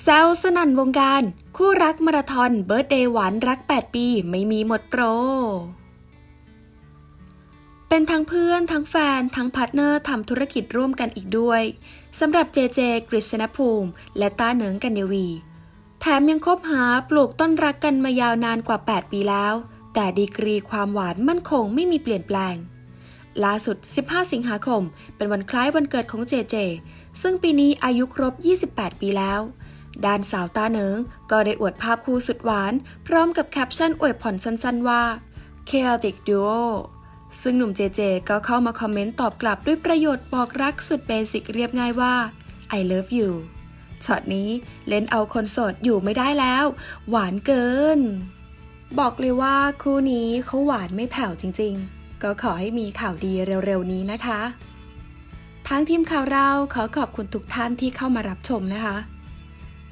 แซวสนั่นวงการ คู่รักมาราธอนเบิร์ดเดย์หวานรัก 8 ปี ไม่มีหมดโปร เป็นทั้งเพื่อน ทั้งแฟน ทั้งพาร์ทเนอร์ทำธุรกิจร่วมกันอีกด้วยสำหรับเจเจกฤษณภูมิ และต้าเหนิงกันเนวี แถมยังคบหาปลูกต้นรักกันมายาวนานกว่า 8 ปีแล้ว แต่ดีกรีความหวานมั่นคงไม่มีเปลี่ยนแปลงล่าสุด 15 สิงหาคม เป็นวันคล้ายวันเกิดของเจเจ ซึ่งปีนี้อายุครบ 28 ปีแล้ว ด้านสาวตาเนิงก็ได้อวดภาพคู่สุดหวาน พร้อมกับแคปชั่นอวยพรสั้นๆว่า chaotic duo ซึ่งหนุ่มเจเจก็เข้ามาคอมเมนต์ตอบกลับด้วยประโยชน์บอกรักสุดเบสิกเรียบง่ายว่า I love you ช็อตนี้เล่นเอาคนโสดอยู่ไม่ได้แล้ว หวานเกิน บอกเลยว่าคู่นี้เขาหวานไม่แผ่วจริงๆ ก็ขอให้มีข่าวดีเร็วๆนี้นะคะ ทางทีมข่าวเราขอขอบคุณทุกท่านที่เข้ามารับชมนะคะ